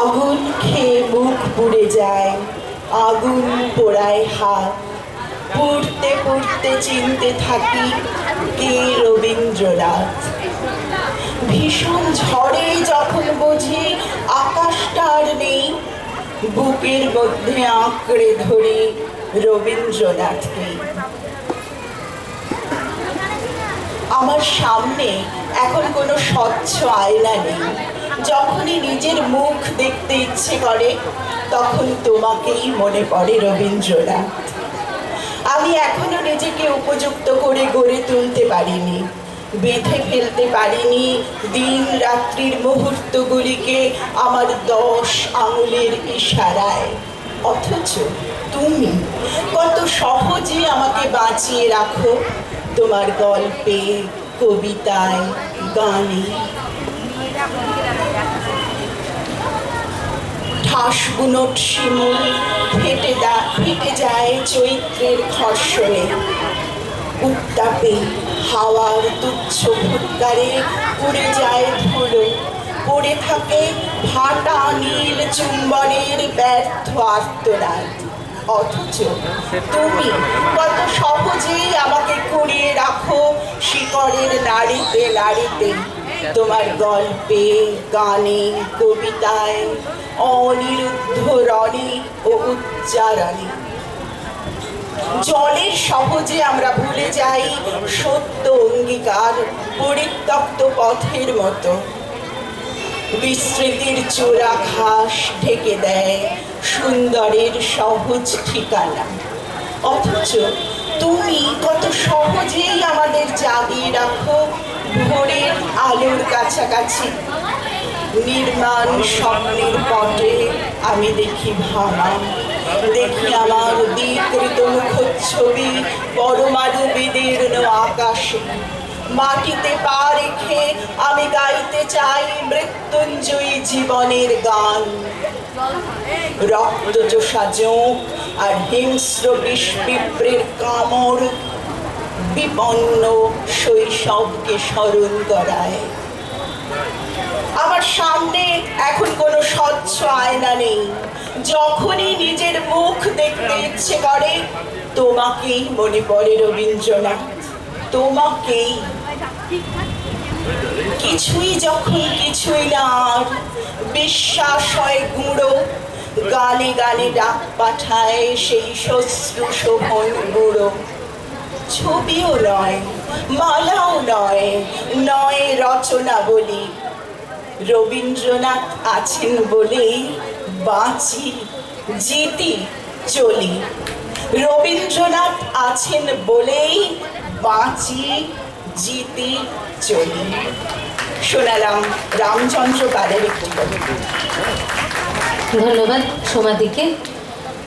আগুন খেয়ে মুখ পুড়ে যায়, আগুন পোড়ায় হাত। পুড়তে পুড়তে চিনতে থাকি কে রবীন্দ্রনাথ। ভীষণ ঝড়ে যখন বুঝি আকাশটা আর নেই, বুকের মধ্যে আঁকড়ে ধরে রবীন্দ্রনাথকে। আমার সামনে এখন কোনো স্বচ্ছ আয়না নেই। যখনই নিজের মুখ দেখতে ইচ্ছে করে, তখন তোমাকেই মনে পড়ে রবীন্দ্রনাথ। আমি এখনও নিজেকে উপযুক্ত করে গড়ে তুলতে পারিনি, বেঁধে ফেলতে পারিনি, দিন রাত্রির মুহূর্তগুলিকে আমার দশ আঙুলের ইশারায়। অথচ তুমি কত সহজে আমাকে বাঁচিয়ে রাখো, তোমার গল্পে, কবিতায়, গানে। ঠাস বুনট শিমুল ফেটে ফেটে যায় চৈত্রের ঘর্ষণে। উত্তাপে হাওয়ার তুচ্ছ ভুৎকারে উড়ে যায় ধুলো। পড়ে থাকে ফাটা নীল চুম্বনের ব্যর্থ আর্তনাদ। অথচ তুমি কত সহজেই আমাকে কুড়িয়ে রাখো শিকড়ের নাড়িতে নাড়িতে। তোমার গল্পে, গানে, কবিতায়, অনিরুদ্ধ রণে ও উচ্চারণে। জলের সহজে আমরা ভুলে যাই সত্য অঙ্গীকার পরিত্যক্ত পথের মতো। বিস্মৃতির চোরা ঘাস ঢেকে দেয় সুন্দরের সহজ ঠিকানা। অথচ তুমি কত সহজেই আমাদের জাগিয়ে রাখো ভোরের আলোর কাছাকাছি। নির্মাণ স্বপ্নের পটে আমি দেখি ভাবা দেখি আমার দ্বিকৃত মুখচ্ছবি পরমাণু বিদীর্ণ আকাশে। মাটিতে পা রেখে আমি গাইতে চাই মৃত্যুঞ্জয়ী জীবনের গান। রক্তচোষা জোঁক আর হিংস্র বিষ পিঁপড়ের বিপন্ন শৈশবকে স্মরণ করায়। আমার সামনে এখন কোনো স্বচ্ছ আয়না নেই। যখনই নিজের মুখ দেখতে ইচ্ছে করে, তোমাকেই মনে পড়ে রবীন্দ্রনাথ। তোমাকেই। কিছুই যখন কিছুই না, বিশ্বাস হয় গুঁড়ো। গানে গানে ডাক পাঠায় সেই শ্বশ্রু শোভন গুঁড়ো ছবিও নয়, মালাও নয় নয় রচনা বলি রবীন্দ্রনাথ আছেন বলেই বাঁচি, জিতি চলি। রবীন্দ্রনাথ আছেন বলেই বাঁচি, জিতি চলি। শোনালাম রামচন্দ্র পালের একটি কবিতা। ধন্যবাদ সোমাদিকে